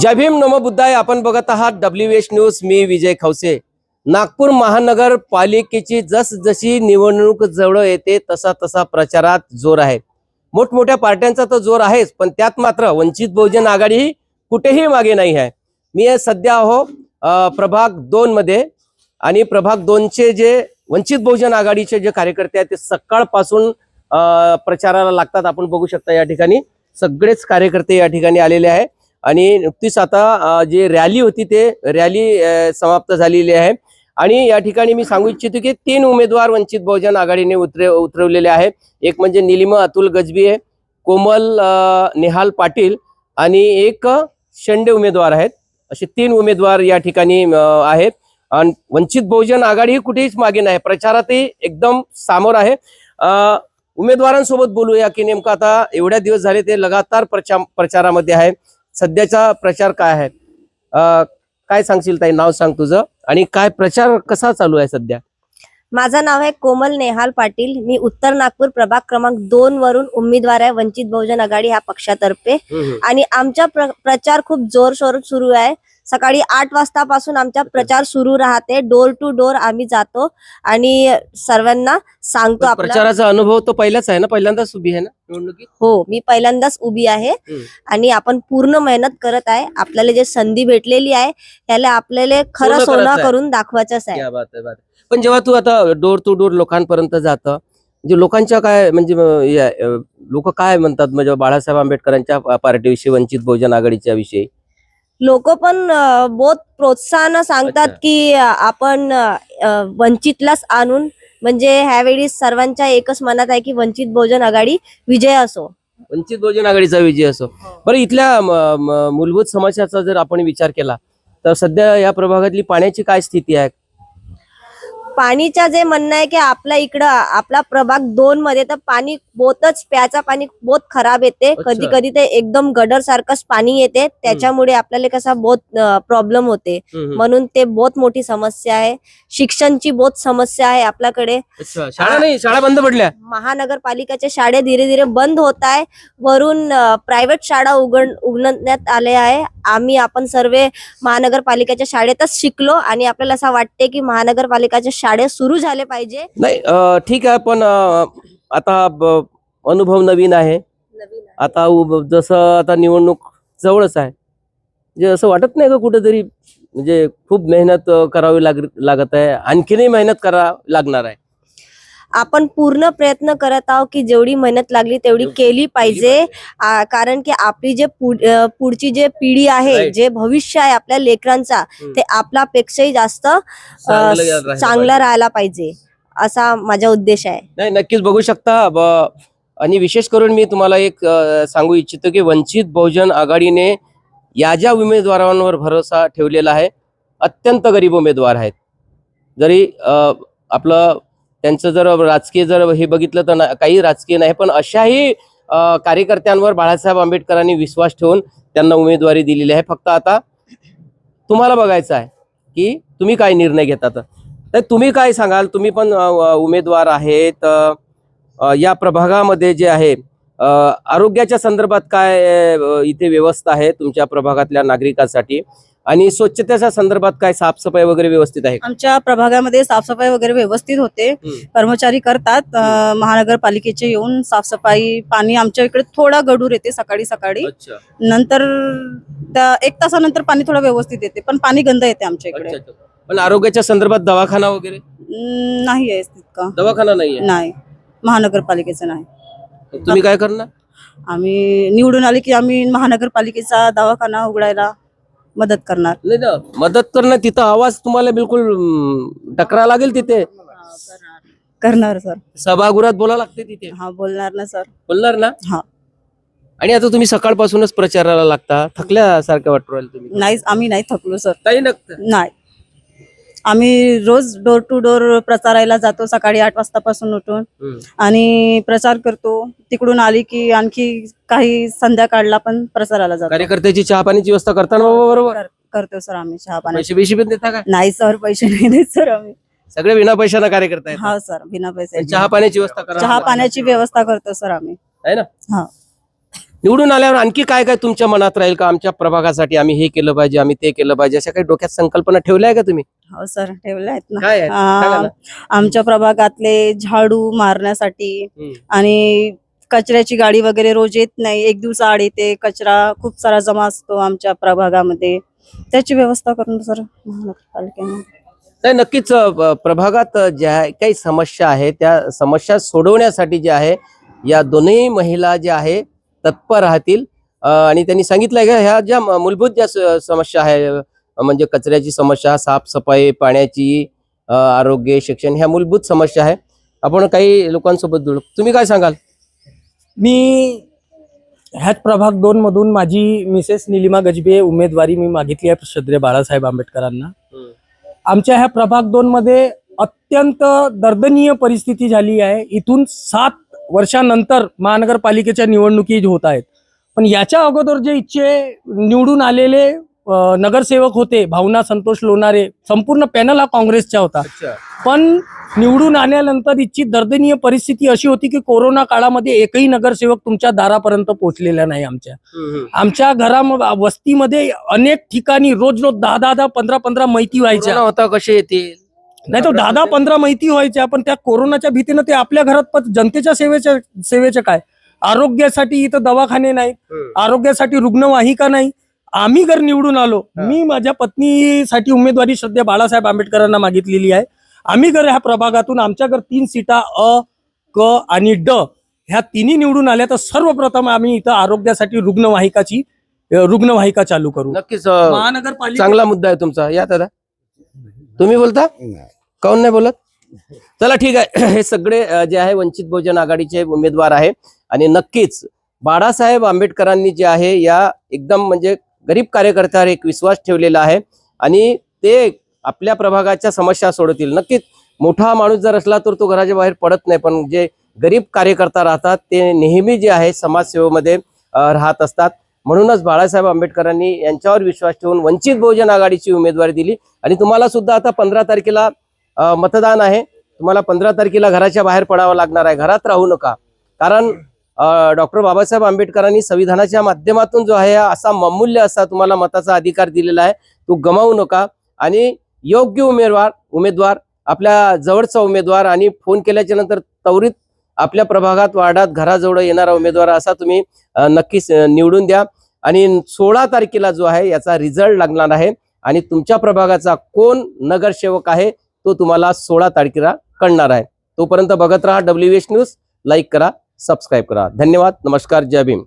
जय भीम नमो बुद्धाय. आपण बघत आहात डब्ल्यू एच न्यूज मी विजय खवसे. नागपूर महानगरपालिकेची जस जशी निवडणूक जवळ येते तसा तसा प्रचारात जोर आहे. मोठमोठ्या पार्ट्यांचा तर जोर आहेच पण त्यात मात्र वंचित बहुजन आघाडी ही कुठेही मागे नाही आहे. मी सध्या आहो प्रभाग दोन मध्ये. आणि प्रभाग दोनचे जे वंचित बहुजन आघाडीचे जे कार्यकर्ते आहेत ते सकाळपासून प्रचाराला लागतात. आपण बघू शकता या ठिकाणी. सगळेच कार्यकर्ते या ठिकाणी आलेले आहे आणि नुकतीच आता जी रॅली होती ते रॅली समाप्त झालेली आहे. आणि या ठिकाणी मी सांगू इच्छितो की तीन उमेदवार वंचित बहुजन आघाडीने उतरे उतरवलेले आहे. एक म्हणजे निलिमा अतुल गजबी आहे कोमल नेहाल निहाल पाटील आणि एक शेंडे उमेदवार आहेत. असे तीन उमेदवार या ठिकाणी आहेत. आणि वंचित बहुजन आघाडी कुठेच मागे नाही. प्रचारातही एकदम सामोर आहे. उमेदवारांसोबत बोलूया की नेमकं आता एवढ्या दिवस झाले ते लगातार प्रचा प्रचारामध्ये आहे. सध्याचा प्रचार काय आहे? काय सांगशील ताई? नाव सांग तुझं. आणि काय प्रचार कसा चालू आहे सध्या? माझं नाव आहे कोमल नेहाल पाटील. मी उत्तर नागपूर प्रभाग क्रमांक दोन वरून उमेदवार आहे वंचित बहुजन आघाडी ह्या पक्षातर्फे. आणि आमचा प्र- प्रचार खूप जोर शोर सुरू आहे. सकाळी आठ वाजतापासून आमचा प्रचार सुरू राहते. डोर टू डोर आम्ही जातो आणि सर्वांना सांगतो प्रचाराचा अनुभव तो पहिलाच आहे ना? पहिल्यांदाच उभी आहे ना हो मी पहिल्यांदाच उभी आहे. आणि आपण पूर्ण मेहनत करत आहे. आपल्याला जे संधी भेटलेली आहे त्याला आपल्याला खरं सोनं. करून दाखवायचंच आहे. पण जेव्हा तू आता डोर टू डोर लोकांपर्यंत जातं म्हणजे लोकांच्या काय म्हणजे लोक काय म्हणतात? म्हणजे बाळासाहेब आंबेडकरांच्या पार्टीविषयी वंचित बहुजन आघाडीच्या विषयी? लोक पण बहुत प्रोत्साहन सांगतात. की आपण वंचितलाच आणून म्हणजे ह्यावेळी सर्वांच्या एकच मनात आहे की वंचित बहुजन आघाडी विजय असो. वंचित बहुजन आघाडीचा विजय असो. बरं इथल्या मूलभूत समस्याचा जर आपण विचार केला तर सध्या या प्रभागातली पाण्याची काय स्थिती आहे? पाणीचा जे म्हणणं आहे की आपल्या इकडं आपला प्रभाग दोन मध्ये तर पाणी बहुतच प्याचं पाणी बहुत खराब येते. कधी कधी ते एकदम गडर सारखंच पाणी येते. त्याच्यामुळे आपल्याला कसा बहुत प्रॉब्लेम होते. म्हणून ते बहुत मोठी समस्या आहे. शिक्षणची बहुत समस्या आहे आपल्याकडे. शाळा नाही? शाळा बंद पडल्या? महानगरपालिकेच्या शाळे धीरे धीरे बंद होत आहे. वरून प्रायव्हेट शाळा उघड उघडण्यात आले आहे. आम्ही आपण सर्व महानगरपालिकेच्या शाळेतच शिकलो आणि आपल्याला असं वाटते की महानगरपालिकेच्या शाळे सुरू झाले पाहिजे. नाही अं, ठीक आहे पण अं, आता ब- अनुभव नवीन आहे. आता जसं आता निवडणूक जवळच आहे. म्हणजे असं वाटत नाही का कुठेतरी म्हणजे खूप मेहनत अं, करावी लाग लागत आहे. आणखीनही मेहनत करा लागणार आहे. आपण पूर्ण प्रयत्न करत आहोत की जेवढी मेहनत लागली तेवढी केली पाहिजे कारण की आपली जे पुढची जे पिढी आहे. जे भविष्य आहे आपल्या लेकरांचा. ते आपल्यापेक्षाही जास्त चांगलं राहायला पाहिजे. असा माझा उद्देश आहे नाही नक्कीच बघू शकता आणि विशेष करून मी तुम्हाला एक सांगू इच्छितो की वंचित बहुजन आघाडीने या ज्या उमेदवारांवर भरोसा ठेवलेला आहे अत्यंत गरीब उमेदवार आहेत जरी आपलं त्यांचं जर राजकीय जर हे बघितलं तर काही राजकीय नाही पण अशाही कार्यकर्त्यांवर बाळासाहेब आंबेडकरांनी विश्वास ठेवून त्यांना उमेदवारी दिलेली आहे. फक्त आता तुम्हाला बघायचं आहे की तुम्ही काय निर्णय घेतात. तर तुम्ही काय सांगाल? तुम्ही पण उमेदवार आहेत. या प्रभागामध्ये जे आहे आरोग्याच्या संदर्भात काय इथे व्यवस्था आहे तुमच्या प्रभागातल्या नागरिकांसाठी? आणि स्वच्छतेच्या संदर्भात काय साफसफाई वगैरे व्यवस्थित आहे? आमच्या प्रभागामध्ये साफसफाई वगैरे व्यवस्थित होते. कर्मचारी करतात. महानगरपालिकेचे येऊन साफसफाई पाणी आमच्या इकडे थोडा गडूर येते सकाळी सकाळी. नंतर त्या एक तासानंतर पाणी थोडं व्यवस्थित येते पण पाणी गंद येते आमच्या इकडे. पण आरोग्याच्या संदर्भात दवाखाना वगैरे? नाही आहे तितकं. दवाखाना नाहीये नाही. महानगरपालिकेचं नाही. तुम्ही काय करणार? आम्ही निवडून आले की आम्ही महानगरपालिकेचा दवाखाना उघडायला मदत करणार. नाही ना मदत करणं तिथं आवाज तुम्हाला बिलकुल अं, टकरा लागेल तिथे? करणार सर. सभागृहात बोला लागते तिथे? हा बोलणार ना सर. बोलणार ना? हा. आणि आता तुम्ही सकाळपासूनच प्रचाराला लागता. थकल्यासारखं वाटू राहिलं तुम्ही नाही आम्ही नाही थकलो सर. काही नसतं नाही. आम्ही रोज डोर टू डोर प्रचारायला जातो सकाळी आठ वाजतापासून उठून. आणि प्रचार करतो. तिकडून आली की आणखी काही संध्याकाळला पण प्रचाराला जातो. कार्यकर्त्याची चहा पाण्याची व्यवस्था करताना बरोबर? कर- करतो सर आम्ही चहा पाण्याची. पैसे पण देता का? नाही सर पैसे नाही देत सर आम्ही. सगळे विना पैशाना कार्यकर्ता हा सर बिना पैसे चहा पाण्याची व्यवस्था चहा पाण्याची व्यवस्था करतो सर आम्ही. आहे ना? हा. निवडून आल्यावर आणखी काय काय तुमच्या मनात राहील का आमच्या प्रभागासाठी आम्ही हे केलं पाहिजे आम्ही ते केलं पाहिजे अशा काही डोक्यात संकल्पना ठेवल्या आहे का तुम्ही हो सर ठेवले आहेत ना काय आहे? सांगा आ, ना. आमच्या प्रभागातले झाडू मारण्यासाठी हम्म. आणि कचऱ्याची गाडी वगैरे रोज येत नाही एक दिवस आड येते कचरा खूप सारा जमा असतो आमच्या प्रभागामध्ये त्याची व्यवस्था करून सर महानगरपालिकेने नाही नक्कीच अ, ब- प्रभागात अ, ज्या काही समस्या आहे त्या समस्या सोडवण्यासाठी जे आहे या दोन्ही महिला ज्या आहे तत्पर राहतील. आणि त्यांनी सांगितलंय का ह्या ज्या मूलभूत ज्या समस्या आहे म्हणजे कचऱ्याची समस्या साफसफाई पाण्याची आरोग्य शिक्षण ह्या मूलभूत समस्या आहे. आपण काही लोकांसोबत बोलू तुम्ही काय सांगाल? मी ह्याच प्रभाग दोन मधून माझी मिसेस निलिमा गजबे उमेदवारी मी मागितली आहे श्रद्धेय बाळासाहेब आंबेडकरांना. आमच्या ह्या प्रभाग दोन मध्ये अत्यंत दर्दनीय परिस्थिती झाली आहे. इथून सात वर्षानंतर महानगरपालिकेच्या निवडणुकी होत आहेत. पण याच्या अगोदर जे इच्छे निवडून आलेले नगरसेवक होते भावना संतोष लोणारे संपूर्ण पॅनल हा काँग्रेसचा होता. पण निवडून आल्यानंतर इतकी दर्दनीय परिस्थिती अशी होती की कोरोना काळामध्ये एकही नगरसेवक तुमच्या दारापर्यंत पोहोचलेला नाही आमच्या. आमच्या घरा वस्तीमध्ये अनेक ठिकाणी रोज रोज दहा दहा दहा पंधरा पंधरा माहिती व्हायच्या. होता कसे येतील? नाही तो दहा दहा पंधरा माहिती व्हायच्या पण त्या कोरोनाच्या भीतीनं ते आपल्या घरात पण जनतेच्या सेवेच्या सेवेच्या काय? आरोग्यासाठी इथं दवाखाने नाहीत आरोग्यासाठी रुग्णवाहिका नाही. आम्ही जर निवडून आलो. मी माझ्या पत्नीसाठी उमेदवारी सध्या बाळासाहेब आंबेडकरांना मागितलेली आहे. आम्ही जर ह्या प्रभागातून आमच्या जर तीन सीटा अ क आणि ड ह्या तिन्ही निवडून आल्या तर सर्वप्रथम आम्ही इथं आरोग्यासाठी रुग्णवाहिकाची रुग्णवाहिका चालू करू. नक्कीच महानगरपालिका चांगला मुद्दा आहे तुमचा. या दादा. तुम्ही बोलता? काऊन नाही बोलत? चला ठीक आहे. हे सगळे जे आहे वंचित बहुजन आघाडीचे उमेदवार आहे. आणि नक्कीच बाळासाहेब आंबेडकरांनी जे आहे या एकदम म्हणजे गरीब कार्यकर्त्यावर एक विश्वास ठेवलेला आहे. आणि ते आपल्या प्रभागाच्या समस्या सोडवतील. नक्कीच मोठा माणूस जर असला तर तो घराच्या बाहेर पडत नाही पण जे गरीब कार्यकर्ता राहतात ते नेहमी जे आहे समाजसेवेमध्ये राहत असतात. म्हणूनच बाळासाहेब आंबेडकरांनी यांच्यावर विश्वास ठेवून वंचित बहुजन आघाडीची उमेदवारी दिली. आणि तुम्हाला सुद्धा आता पंधरा तारखेला मतदान आहे. तुम्हाला पंधरा तारखेला घराच्या बाहेर पडावं लागणार आहे. घरात राहू नका. कारण डॉक्टर बाबासाहेब आंबेडकरांनी संविधानाच्या माध्यमातून जो आहे असा अमूल्य असा तुम्हाला मताचा अधिकार दिलेला आहे. तो गमावू नका. आणि योग्य उमेदवार उमेदवार आपल्या जवळचा उमेदवार आणि फोन केल्याच्यानंतर त्वरित आपल्या प्रभागात वार्डात घराजवळ येणारा उमेदवार असा तुम्ही नक्कीच निवडून द्या. आणि सोळा तारखेला जो आहे याचा रिझल्ट लागणार आहे. आणि तुमच्या प्रभागाचा कोण नगरसेवक आहे तो तुम्हाला सोळा तारखेला कळणार आहे. तोपर्यंत बघत राहा डब्ल्यू एच न्यूज लाईक करा सबस्क्राईब करा. धन्यवाद नमस्कार जय भीम.